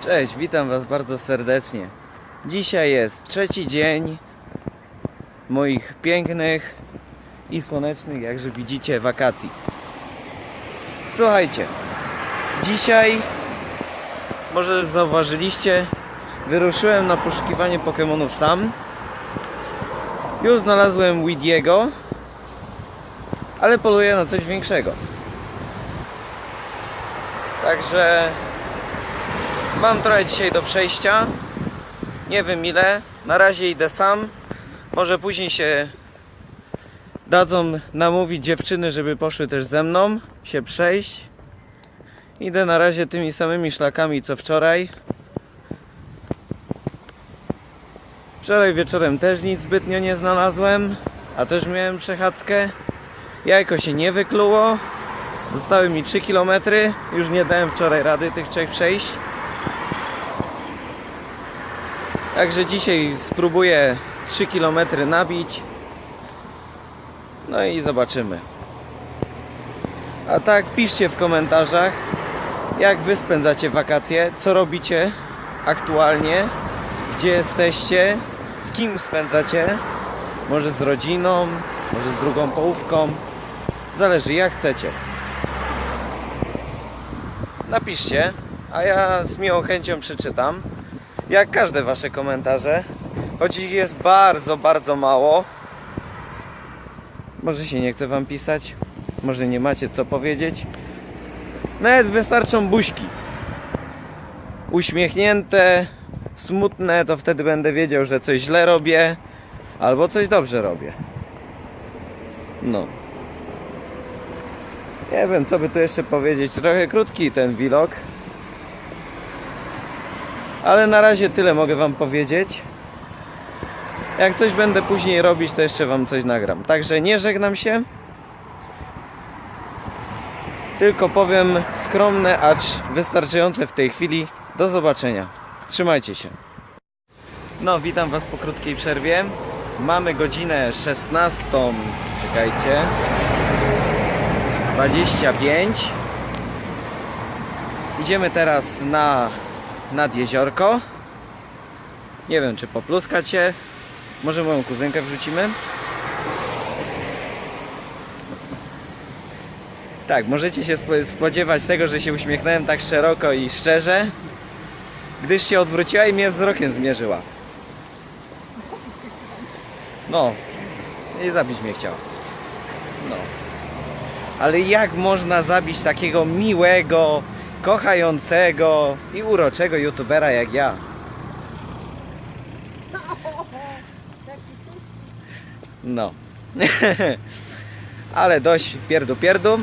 Cześć, witam Was bardzo serdecznie. Dzisiaj jest trzeci dzień moich pięknych i słonecznych, jakże widzicie, wakacji. Słuchajcie, dzisiaj, może zauważyliście, wyruszyłem na poszukiwanie Pokémonów sam. Już znalazłem Widiego, ale poluję na coś większego. Także Mam trochę dzisiaj do przejścia. Nie wiem ile. Na razie idę sam. Może później się dadzą namówić dziewczyny, żeby poszły też ze mną się przejść. Idę na razie tymi samymi szlakami co wczoraj. Wczoraj wieczorem też nic zbytnio nie znalazłem, a też miałem przechadzkę. Jajko się nie wykluło. Zostały mi 3 km. Już nie dałem wczoraj rady tych trzech przejść. Także dzisiaj spróbuję 3 km nabić. No i zobaczymy. A tak piszcie w komentarzach, jak wy spędzacie wakacje, co robicie aktualnie, gdzie jesteście, z kim spędzacie, może z rodziną, może z drugą połówką. Zależy jak chcecie. Napiszcie, a ja z miłą chęcią przeczytam jak każde wasze komentarze. Choć ich jest bardzo, bardzo mało. Może się nie chce wam pisać, może nie macie co powiedzieć. Nawet wystarczą buźki. Uśmiechnięte, smutne, to wtedy będę wiedział, że coś źle robię albo coś dobrze robię. No. Nie wiem, co by tu jeszcze powiedzieć. Trochę krótki ten vlog. Ale na razie tyle mogę Wam powiedzieć. Jak coś będę później robić, to jeszcze Wam coś nagram. Także nie żegnam się. Tylko powiem skromne, acz wystarczające w tej chwili. Do zobaczenia. Trzymajcie się. No, witam Was po krótkiej przerwie. Mamy godzinę 16. Czekajcie. 25. Idziemy teraz na nad jeziorko. Nie wiem, czy popluskać się. Może moją kuzynkę wrzucimy. Tak, możecie się spo- spodziewać tego, że się uśmiechnąłem tak szeroko i szczerze, gdyż się odwróciła i mnie wzrokiem zmierzyła. No, i zabić mnie chciała. No. Ale jak można zabić takiego miłego, kochającego i uroczego youtubera jak ja. No. Ale dość pierdu pierdu.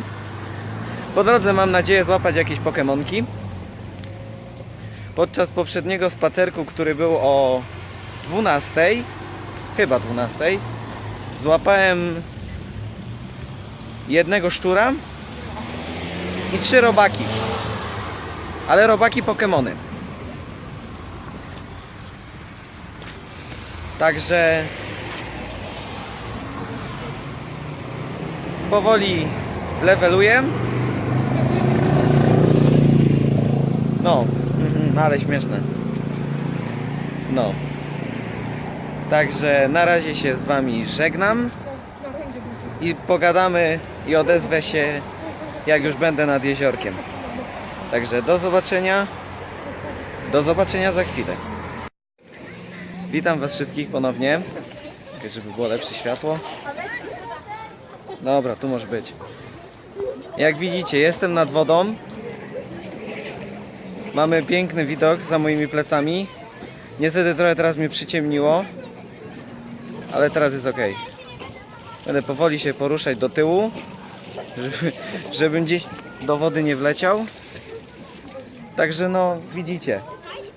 Po drodze mam nadzieję złapać jakieś pokemonki. Podczas poprzedniego spacerku, który był o 12, chyba 12, złapałem jednego szczura i trzy robaki ale robaki Pokemony. Także powoli leveluję. No, mhm, ale śmieszne. No. Także na razie się z Wami żegnam i pogadamy i odezwę się jak już będę nad jeziorkiem. Także do zobaczenia. Do zobaczenia za chwilę. Witam Was wszystkich ponownie. Żeby było lepsze światło. Dobra, tu może być. Jak widzicie, jestem nad wodą. Mamy piękny widok za moimi plecami. Niestety trochę teraz mnie przyciemniło. Ale teraz jest ok. Będę powoli się poruszać do tyłu. Żeby, żebym gdzieś do wody nie wleciał. Także no, widzicie.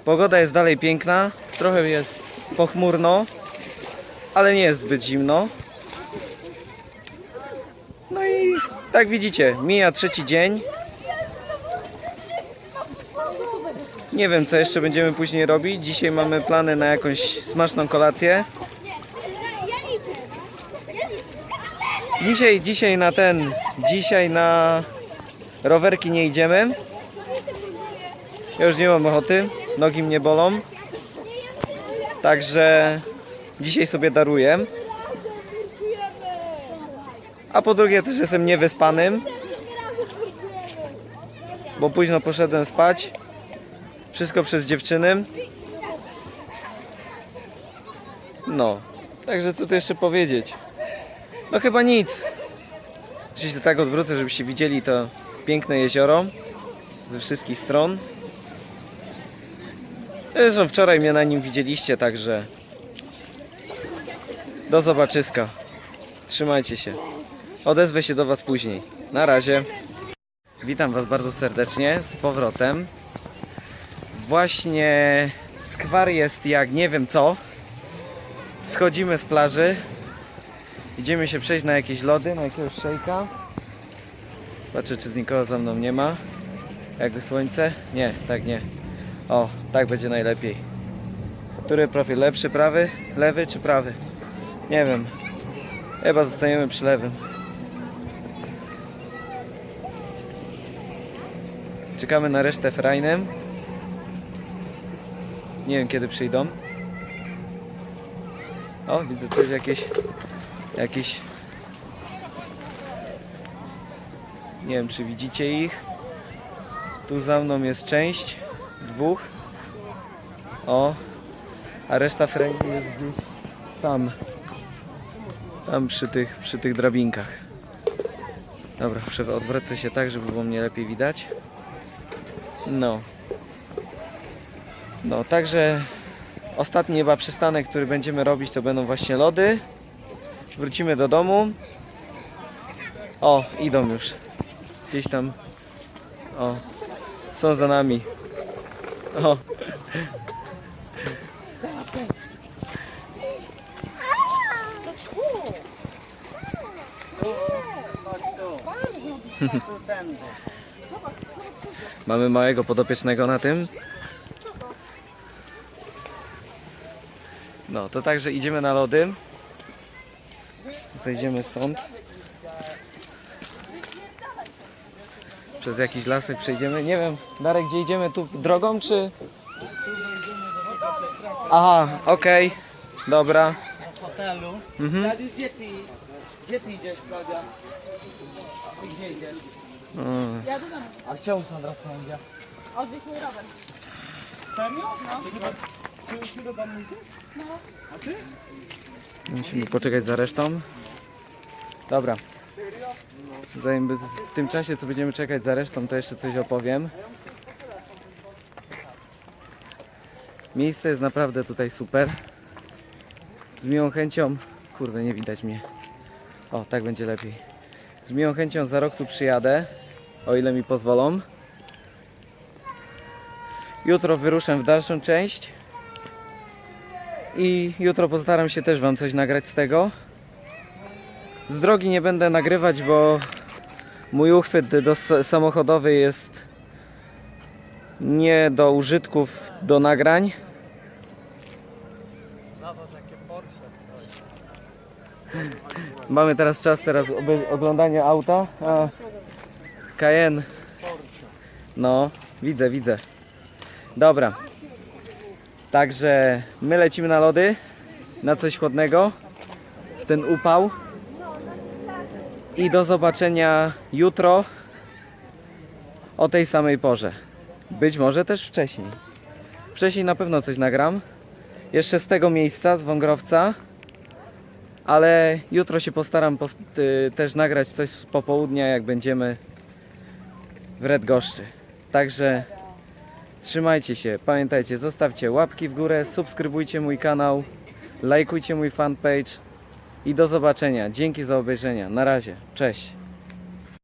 Pogoda jest dalej piękna. Trochę jest pochmurno, ale nie jest zbyt zimno. No i tak widzicie, mija trzeci dzień. Nie wiem, co jeszcze będziemy później robić. Dzisiaj mamy plany na jakąś smaczną kolację. Dzisiaj, dzisiaj na ten, dzisiaj na rowerki nie idziemy. Ja już nie mam ochoty. nogi mnie bolą. Także dzisiaj sobie daruję. A po drugie też jestem niewyspanym, bo późno poszedłem spać. Wszystko przez dziewczyny. No, także co tu jeszcze powiedzieć? No chyba nic. Jeśli to tak odwrócę, żebyście widzieli to piękne jezioro ze wszystkich stron. Zresztą wczoraj mnie na nim widzieliście, także do zobaczyska. Trzymajcie się. Odezwę się do Was później. Na razie. Witam Was bardzo serdecznie z powrotem. Właśnie skwar jest jak nie wiem co. Schodzimy z plaży. Idziemy się przejść na jakieś lody, na jakiegoś szejka. Patrzę, czy nikogo za mną nie ma. Jakby słońce? Nie, tak nie. O, tak będzie najlepiej. Który profil lepszy, prawy, lewy czy prawy? Nie wiem. Chyba zostajemy przy lewym. Czekamy na resztę frajnem. Nie wiem kiedy przyjdą. O, widzę coś jakieś jakieś nie wiem czy widzicie ich. Tu za mną jest część dwóch. O, a reszta frajnu jest gdzieś tam. Tam przy tych, przy tych drabinkach. Dobra, odwrócę się tak, żeby było mnie lepiej widać. No. No, także ostatni chyba przystanek, który będziemy robić, to będą właśnie lody. Wrócimy do domu. O, idą już. Gdzieś tam. O, są za nami. Mamy małego podopiecznego na tym. No, to także idziemy na lody. Zejdziemy stąd. Przez jakiś lasek przejdziemy. Nie wiem, Darek, gdzie idziemy? Tu drogą, czy... Aha, okej. Dobra. hotelu. Mhm. Gdzie ty, gdzie ty idziesz, Klaudia? Ty gdzie idziesz? Mm. Ja do domu. A chciał Sandra stąd. Odwieź mój rower. Serio? No. Ty już do domu idziesz? No. A ty? Musimy poczekać za resztą. Dobra. Zanim w tym czasie, co będziemy czekać za resztą, to jeszcze coś opowiem. Miejsce jest naprawdę tutaj super. Z miłą chęcią. Kurde, nie widać mnie. O, tak będzie lepiej. Z miłą chęcią za rok tu przyjadę, o ile mi pozwolą. Jutro wyruszę w dalszą część. I jutro postaram się też Wam coś nagrać z tego. Z drogi nie będę nagrywać, bo mój uchwyt do samochodowy jest nie do użytków, do nagrań. Mamy teraz czas teraz oglądania auta. A, Cayenne. No, widzę, widzę. Dobra. Także my lecimy na lody, na coś chłodnego, w ten upał. I do zobaczenia jutro o tej samej porze. Być może też wcześniej. Wcześniej na pewno coś nagram. Jeszcze z tego miejsca, z Wągrowca. Ale jutro się postaram pos- y, też nagrać coś z popołudnia, jak będziemy w Redgoszczy. Także trzymajcie się, pamiętajcie, zostawcie łapki w górę, subskrybujcie mój kanał, lajkujcie mój fanpage i do zobaczenia. Dzięki za obejrzenie. Na razie. Cześć.